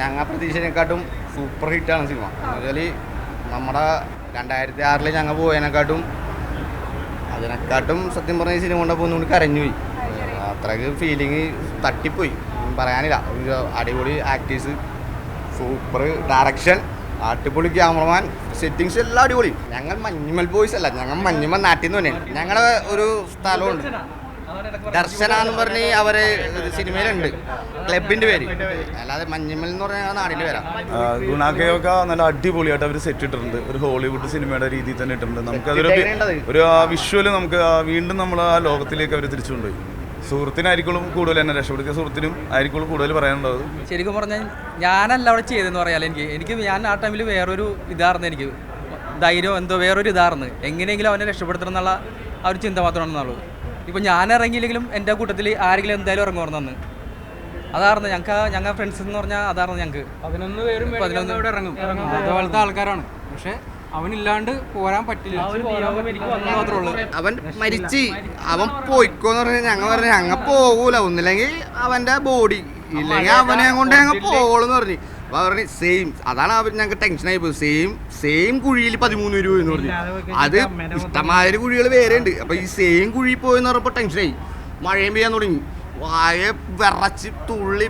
ഞങ്ങൾ പ്രതീക്ഷയെക്കാട്ടും super ഹിറ്റാണ് cinema. എന്നുവെച്ചാൽ നമ്മുടെ രണ്ടായിരത്തി ആറിൽ ഞങ്ങൾ പോയതിനെക്കാട്ടും അതിനെക്കാട്ടും സത്യം പറഞ്ഞ സിനിമ കൊണ്ടപ്പോൾ ഒന്നുകൂടി കരഞ്ഞുപോയി. അത്രയ്ക്ക് ഫീലിംഗ് തട്ടിപ്പോയി. പറയാനില്ല. അടിപൊളി ആക്ടേഴ്സ് സൂപ്പർ ഡയറക്ഷൻ അടിപൊളി ക്യാമറമാൻ സെറ്റിങ്സ് എല്ലാം അടിപൊളി. ഞങ്ങൾ മഞ്ഞുമൽ ബോയ്സ് അല്ല. ഞങ്ങൾ മഞ്ഞുമൽ നാട്ടിൽ നിന്ന് തന്നെയാണ്. ഞങ്ങളുടെ ഒരു സ്ഥലമുണ്ട്. ദർശന എന്ന് പറഞ്ഞ് അവർ സിനിമയിലുണ്ട്. ക്ലബിന്റെ പേര്. അല്ലാതെ മഞ്ഞമ്മൽ എന്ന് പറഞ്ഞ നാടിന്റെ പേരാ. ഗുണാക്കയൊക്കെ നല്ല അടിപൊളിയായിട്ട് അവർ സെറ്റ് ഇട്ടിട്ടുണ്ട്. ഒരു ഹോളിവുഡ് സിനിമയുടെ രീതിയിൽ തന്നെ ഇട്ടിട്ടുണ്ട്. നമുക്കതൊരു ഒരു വിഷ്വൽ വിഷ്വൽ നമുക്ക് വീണ്ടും നമ്മൾ ആ ലോകത്തിലേക്ക് അവർ തിരിച്ചു കൊണ്ടുപോയി. സുഹൃത്തിനായിരിക്കും കൂടുതൽ എന്നെ രക്ഷപ്പെടുത്തിയ സുഹൃത്തിനും ആയിരിക്കും കൂടുതൽ പറയാനുള്ളത്. ശരിക്കും പറഞ്ഞാൽ ഞാനല്ല അവിടെ ചെയ്തെന്ന് പറയാലോ എനിക്ക്? എനിക്ക് ഞാൻ ആ ടൈമിൽ വേറൊരു ഇതായിരുന്നു എനിക്ക്. ധൈര്യം എന്തോ വേറൊരു ഇതായിരുന്നു എങ്ങനെയെങ്കിലും അവനെ രക്ഷപ്പെടുത്തണം എന്നുള്ള ആ ഒരു ചിന്ത മാത്രമാണെന്നുള്ളൂ ഇപ്പോൾ ഞാൻ ഇറങ്ങിയില്ലെങ്കിലും എന്റെ കൂട്ടത്തിൽ ആരെങ്കിലും എന്തായാലും ഇറങ്ങുമായിരുന്നു അതായിരുന്നു ഞങ്ങൾക്ക് ഞങ്ങൾ ഫ്രണ്ട്സ് എന്ന് പറഞ്ഞാൽ അതായിരുന്നു ഞങ്ങൾക്ക് പതിനൊന്ന് പേരും പതിനൊന്ന് ഇവിടെ ഇറങ്ങും. അതുപോലത്തെ ആൾക്കാരാണ്. പക്ഷെ അവനില്ലാണ്ട് പോരാൻ പറ്റില്ല. മാത്രമേ ഉള്ളൂ. അവൻ മരിച്ചു അവൻ പോയിക്കോന്ന് പറഞ്ഞാൽ ഞങ്ങൾ പറഞ്ഞു ഞങ്ങൾ പോകൂല ഒന്നില്ലെങ്കിൽ അവന്റെ ബോഡി ഇല്ലെങ്കിൽ അവനെ കൊണ്ട് ഞങ്ങൾ പോകോളെന്ന് പറഞ്ഞു. അപ്പൊ പറഞ്ഞു സെയിം അതാണ് അവർ ഞങ്ങൾക്ക് ടെൻഷൻ ആയി പോയി. സെയിം സെയിം കുഴിയിൽ പതിമൂന്ന് രൂപ എന്ന് പറഞ്ഞു. അത് ഇഷ്ടമായ കുഴികൾ വേറെ ഉണ്ട്. അപ്പൊ ഈ സെയിം കുഴി പോയെന്ന് പറഞ്ഞപ്പോ ടെൻഷനായി മഴയും പെയ്യാൻ തുടങ്ങി. വായ വിറച്ച് തുള്ളി.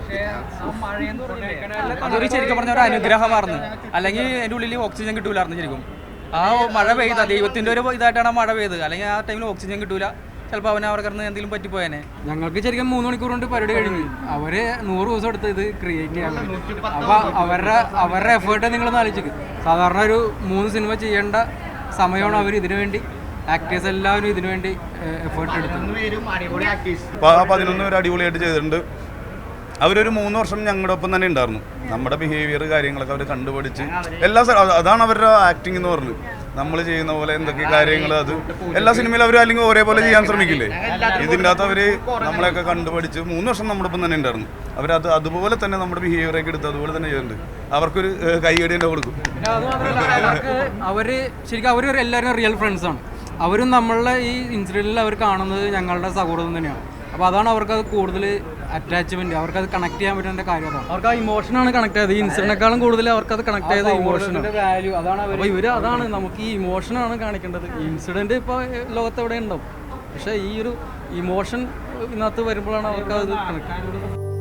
അതൊരു ശരിക്കും പറഞ്ഞ ഒരു അനുഗ്രഹമായിരുന്നു അല്ലെങ്കിൽ അതിന്റെ ഉള്ളിൽ ഓക്സിജൻ കിട്ടൂലായിരുന്നു ശരിക്കും. ആ മഴ പെയ്ത ദൈവത്തിന്റെ ഒരു ഇതായിട്ടാണ് മഴ പെയ്തത് അല്ലെങ്കിൽ ആ ടൈമിൽ ഓക്സിജൻ കിട്ടൂല. ചിലപ്പോൾ അവനെ അവർക്ക് എന്തെങ്കിലും പറ്റിപ്പോയനെ. ഞങ്ങൾക്ക് ശരിക്കും മൂന്ന് മണിക്കൂർ കൊണ്ട് പരിപാടി കഴിഞ്ഞു. അവർ നൂറ് ദിവസം എടുത്ത് ഇത് ക്രിയേറ്റ് ചെയ്യാൻ. അപ്പൊ അവരുടെ അവരുടെ എഫേർട്ട് നിങ്ങളൊന്ന് ആലോചിച്ചു സാധാരണ ഒരു മൂന്ന് സിനിമ ചെയ്യേണ്ട സമയമാണ് അവർ ഇതിനു വേണ്ടി. ആക്ടേഴ്സ് എല്ലാവരും ഇതിനു വേണ്ടി എഫേർട്ട് എടുത്തു. പതിനൊന്ന് പേര് അടിപൊളിയായിട്ട് ചെയ്തിട്ടുണ്ട്. അവരൊരു മൂന്ന് വർഷം ഞങ്ങളുടെ ഒപ്പം തന്നെ ഉണ്ടായിരുന്നു. നമ്മുടെ ബിഹേവിയർ കാര്യങ്ങളൊക്കെ അവർ കണ്ടുപിടിച്ച് എല്ലാ അതാണ് അവരുടെ ആക്ടിങ് എന്ന് പറഞ്ഞത് നമ്മൾ ചെയ്യുന്ന പോലെ എന്തൊക്കെ കാര്യങ്ങൾ അത്? എല്ലാ സിനിമയിലും അവർ അല്ലെങ്കിൽ ഒരേപോലെ ചെയ്യാൻ ശ്രമിക്കില്ലേ? ഇതിന്റെ അകത്ത് അവർ നമ്മളെയൊക്കെ കണ്ടുപഠിച്ച് മൂന്ന് വർഷം നമ്മുടെ ഒപ്പം തന്നെ ഉണ്ടായിരുന്നു. അവരത് അതുപോലെ തന്നെ നമ്മുടെ ബിഹേവിയറൊക്കെ എടുത്ത് അതുപോലെ തന്നെ ചെയ്യുന്നുണ്ട്. അവർക്കൊരു കൈയടി തന്നെ കൊടുക്കും. അവർ ശരിക്കും അവർ എല്ലാവരും റിയൽ ഫ്രണ്ട്സാണ് അവരും നമ്മളുടെ ഈ ഇൻസിഡന്റിൽ അവർ കാണുന്നത് ഞങ്ങളുടെ സൗഹൃദം തന്നെയാണ്. അപ്പോൾ അതാണ് അവർക്ക് അത് കൂടുതൽ അറ്റാച്ച്മെന്റ് അവർക്ക് അത് കണക്ട് ചെയ്യാൻ പറ്റുന്ന കാര്യം അതാണ്. അവർക്ക് ആ ഇമോഷനാണ് കണക്ട് ചെയ്തത്. ഇൻസിഡന്റിനേക്കാളും കൂടുതൽ അവർക്ക് അത് കണക്ട് ചെയ്ത ഇമോഷൻ വാല്യൂ അതാണ് അപ്പോൾ ഇവർ അതാണ് നമുക്ക് ഈ ഇമോഷനാണ് കാണിക്കേണ്ടത്. ഇൻസിഡന്റ് ഇപ്പോൾ ലോകത്ത് എവിടെ ഉണ്ടാവും പക്ഷേ ഈ ഒരു ഇമോഷൻ ഇതിനകത്ത് വരുമ്പോഴാണ് അവർക്ക് അത് കണക്ട്